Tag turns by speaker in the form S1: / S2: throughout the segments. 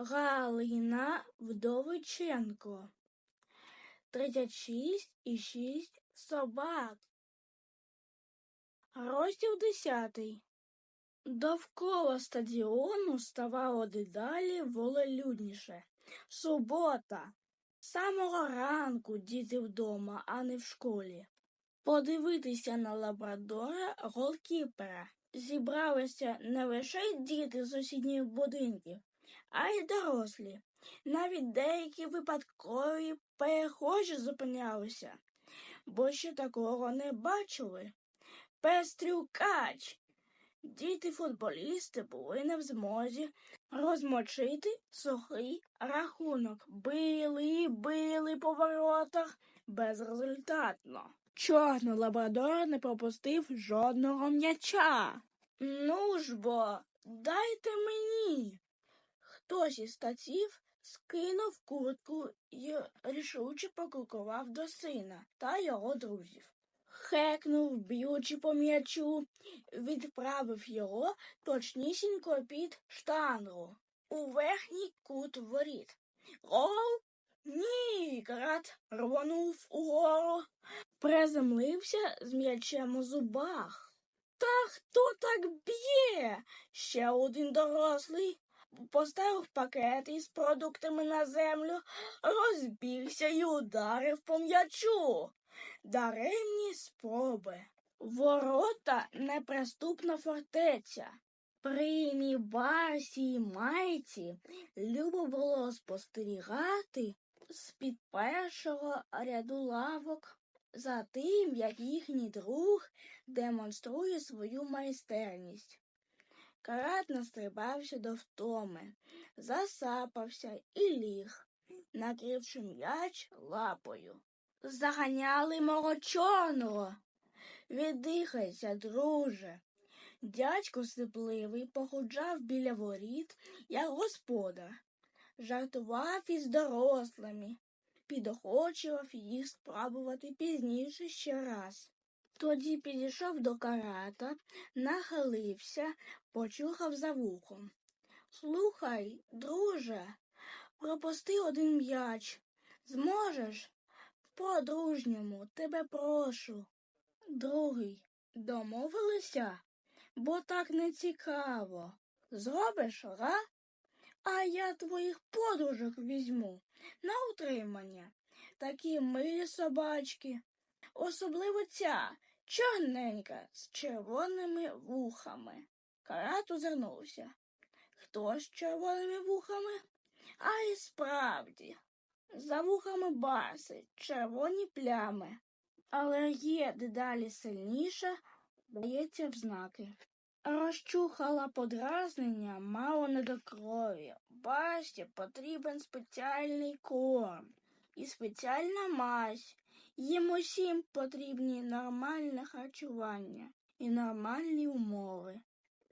S1: Галина Вдовиченко. Тридцять шість і шість собак. Розділ десятий. Довкола стадіону ставало дедалі волелюдніше. Субота. З самого ранку діти вдома, а не в школі. Подивитися на лабрадора голкіпера. Зібралися не лише діти з сусідніх будинків, а й дорослі. Навіть деякі випадкові перехожі зупинялися, бо ще такого не бачили. Пестрюкач. Діти-футболісти були не в змозі розмочити сухий рахунок. Били, били по воротах безрезультатно. Чорний лабрадор не пропустив жодного м'яча. Ну ж бо, дайте мені. Хтось із татів скинув куртку і рішуче покрукував до сина та його друзів. Хекнув, б'ючи по м'ячу, відправив його точнісінько під штангу у верхній кут воріт. Гол? Ні, карат рвонув угору, приземлився з м'ячем у зубах. Та хто так б'є? Ще один дорослий поставив пакет із продуктами на землю, розбігся і ударив по м'ячу. Даремні спроби. Ворота неприступна фортеця. При Мібасі і майці любо було спостерігати з-під першого ряду лавок за тим, як їхній друг демонструє свою майстерність. Карат настрибався до втоми, засапався і ліг, накривши м'яч лапою. Заганяли мого чорного. Віддихайся, друже. Дядько сипливий походжав біля воріт, як господар, жартував із дорослими, підохочував їх спробувати пізніше ще раз. Тоді підійшов до карата, нахилився, почухав за вухом. Слухай, друже, пропусти один м'яч. Зможеш? По-дружньому, тебе прошу. Другий, домовилися? Бо так не цікаво. Зробиш, га? А я твоїх подружок візьму на утримання. Такі милі собачки. Особливо ця чорненька з червоними вухами. Карат озирнувся. Хто з червоними вухами? А й справді. За вухами баси, червоні плями. Алергія дедалі сильніша, дається в знаки. Розчухала подразнення мало не до крові. Басті потрібен спеціальний корм і спеціальна мазь. Їм усім потрібні нормальне харчування і нормальні умови.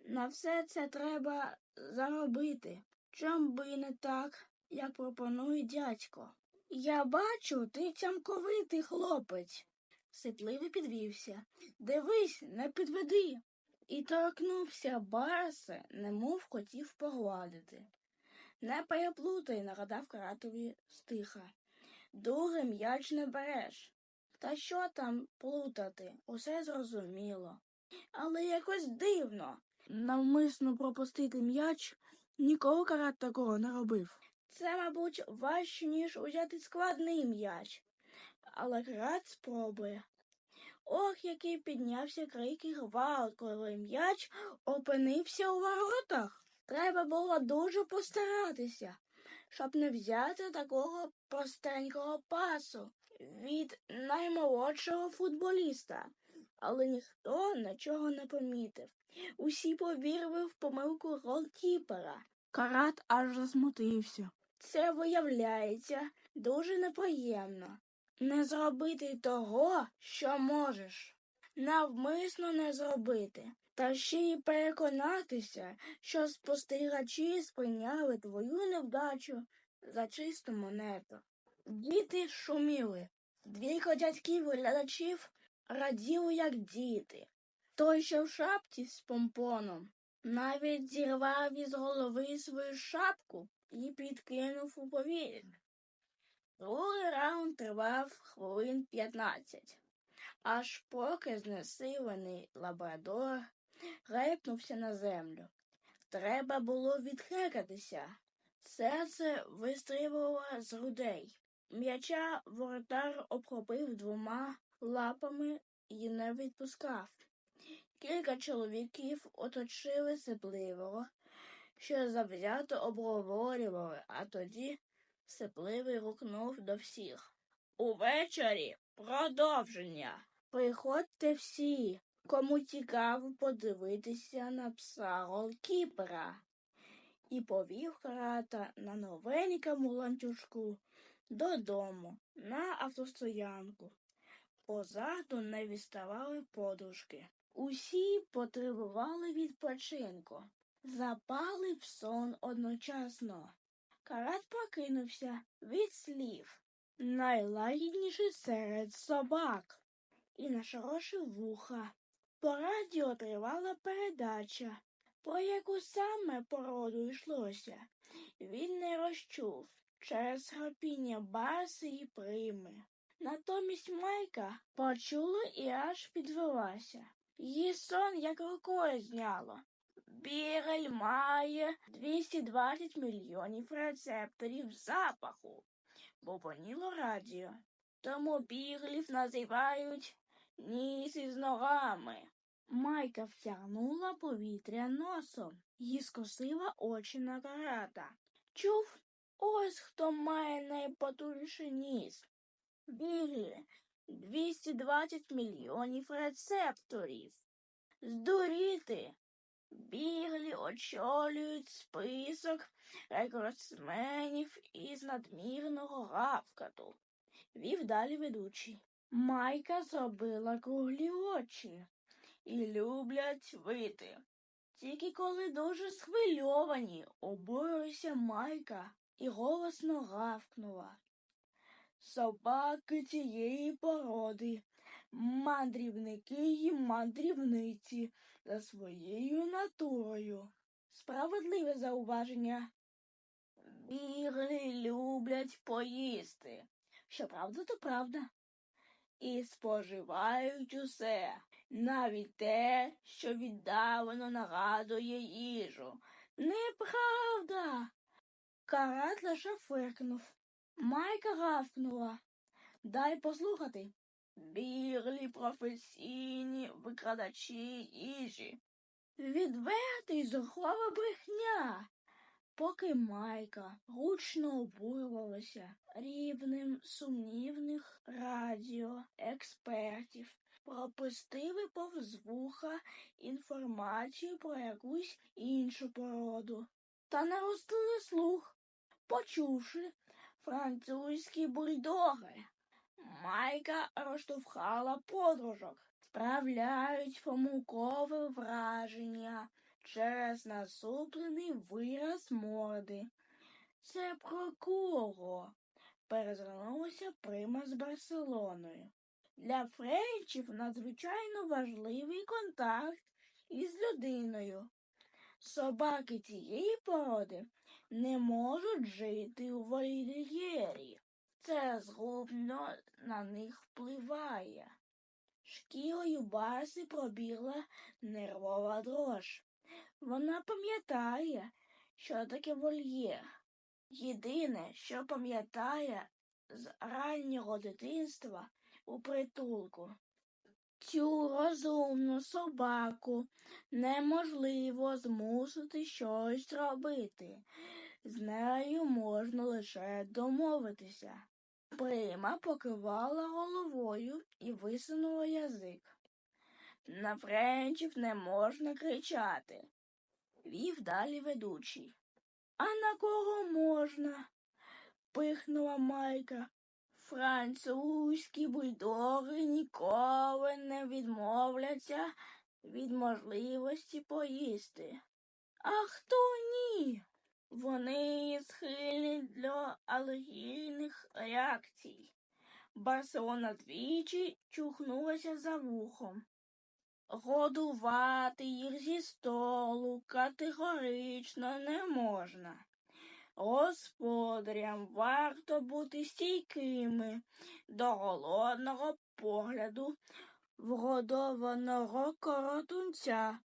S1: На все це треба заробити. Чом би не так, як пропонує дядько. Я бачу, ти цямковитий хлопець. Сипливий підвівся. Дивись, не підведи. І торкнувся Барса, немов хотів погладити. Не переплутай, нагадав каратові стиха. Другий м'яч не береш. Та що там плутати? Усе зрозуміло. Але якось дивно. Навмисно пропустити м'яч ніколи карат такого не робив. Це, мабуть, важче, ніж узяти складний м'яч. Але карат спробує. Ох, який піднявся крик і гвалт, коли м'яч опинився у воротах. Треба було дуже постаратися, щоб не взяти такого простенького пасу від наймолодшого футболіста. Але ніхто нічого не помітив. Усі повірили в помилку голкіпера. Карат аж засмутився. Це виявляється дуже неприємно. Не зробити того, що можеш. Навмисно не зробити. Та ще й переконатися, що спостерігачі сприйняли твою невдачу за чисту монету. Діти шуміли. Двійко дядьків і глядачів раділи, як діти. Той, що в шапці з помпоном, Навіть зірвав із голови свою шапку і підкинув у повітря. Другий раунд тривав хвилин 15, аж поки знесилений лабрадор гепнувся на землю. Треба було відхекатися. Серце вистрілило з грудей. М'яча воротар обхопив двома лапами і не відпускав. Кілька чоловіків оточили сипливого, що завзято обговорювали, а тоді сипливий гукнув до всіх. Увечері продовження. Приходьте всі, кому цікаво подивитися на пса голкіпера. І повів карата на новенькому ланцюжку додому на автостоянку. Позаду не відставали подружки. Усі потребували відпочинку, запали в сон одночасно. Карат прокинувся від слів, найлагідніший серед собак, і нашорошив вуха. По радіо тривала передача, про яку саме породу йшлося. Він не розчув через храпіння барси і прийми. Натомість Майка почула і аж підвелася. Її сон як рукою зняло. Бірель має 220 мільйонів рецепторів запаху, бобоніло радіо. Тому біглів називають ніс із ногами. Майка втягнула повітря носом і скосила очі на карата. Чув, ось хто має найпотужніший ніс. Біглі 220 мільйонів рецепторів. Здуріти. Біглі очолюють список рекордсменів із надмірного гавкату. Вів далі ведучий. Майка зробила круглі очі і люблять вити. Тільки коли дуже схвильовані, обурилася Майка і голосно гавкнула. Собаки цієї породи, мандрівники й мандрівниці за своєю натурою. Справедливе зауваження. Біглі люблять поїсти. Що правда, то правда. І споживають усе, навіть те, що віддавано нагадує їжу. Неправда. Карат лише фиркнув. Майка гавкнула. Дай послухати. Біглі професійні викрадачі їжі. Відвертий зухвала брехня. Поки Майка гучно обурювалася рівнем сумнівних радіоекспертів, пропустили повз вуха інформацію про якусь іншу породу. Та наростили слух, почувши французькі бульдоги. Майка розштовхала подружок, справляють помилкове враження через насуплений вираз морди. Це про кого? перезвернулася прима з Барселоною. Для френчів надзвичайно важливий контакт із людиною. Собаки цієї породи не можуть жити у вольєрі. Це згубно на них впливає. Шкірою Барси пробігла нервова дрож. Вона пам'ятає, що таке вольєр. Єдине, що пам'ятає з раннього дитинства у притулку. Цю розумну собаку неможливо змусити щось робити. З нею можна лише домовитися. Прима покивала головою і висунула язик. На френчів не можна кричати, вів далі ведучий. А на кого можна? пихнула Майка. Французькі бульдоги ніколи не відмовляться від можливості поїсти. А хто ні? Вони схильні до алергійних реакцій. Барселона двічі чухнулася за вухом. Годувати їх зі столу категорично не можна. Господарям варто бути стійкими до голодного погляду вгодованого коротунця.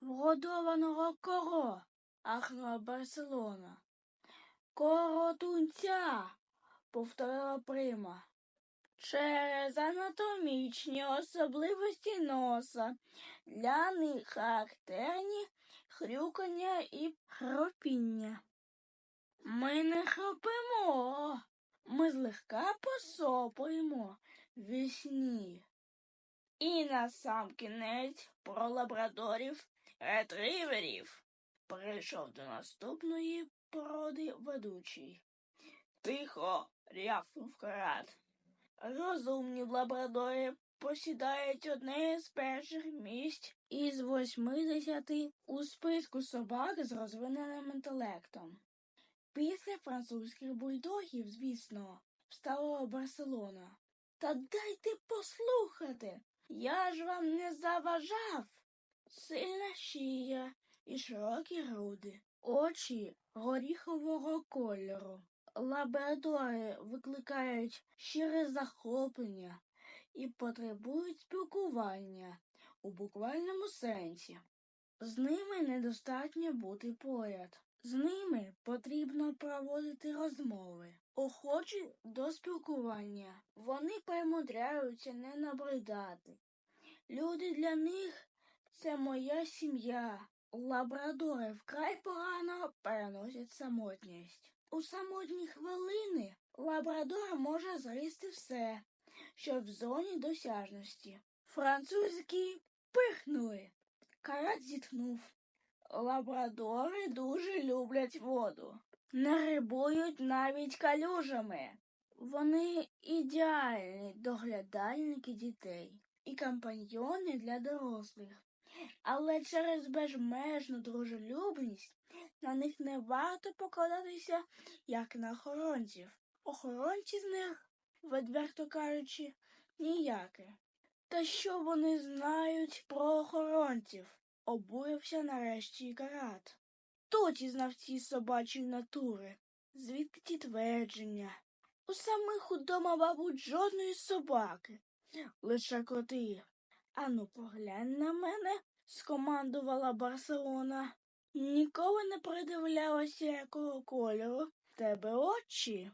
S1: Вгодованого кого? ахнула Барселона. Коротунця, повторила Прима. Через анатомічні особливості носа для них характерні хрюкання і хропіння. Ми не хропимо, ми злегка посопуємо вісні. І насамкінець про лабрадорів ретриверів прийшов до наступної породи ведучий. Тихо, рявкнув карат. Розумні лабрадори посідають одне з перших місць із 80 у списку собак з розвиненим інтелектом. Після французьких бульдогів, звісно, встала Барселона. Та дайте послухати. Я ж вам не заважав. Сильна шия і широкі груди, очі горіхового кольору. Лабрадори викликають щире захоплення і потребують спілкування у буквальному сенсі. З ними недостатньо бути поряд. З ними потрібно проводити розмови. Охочі до спілкування. Вони примудряються не набридати. Люди для них це моя сім'я. Лабрадори вкрай погано переносять самотність. У самотні хвилини лабрадор може зрісти все, що в зоні досяжності. Французькі пихнули. Карат зітхнув. Лабрадори дуже люблять воду. Не рибують навіть калюжами. Вони ідеальні доглядальники дітей і компаньйони для дорослих. Але через безмежну дружелюбність на них не варто покладатися, як на охоронців. Охоронці з них, відверто кажучи, ніяке. Та що вони знають про охоронців? Обурився нарешті карат. Хто ті знавці собачої натури? Звідки ті твердження? У самих удома, мабуть, жодної собаки, лише коти. Ану, поглянь на мене, скомандувала Барселона. Ніколи не придивлялася, якого кольору тебе очі.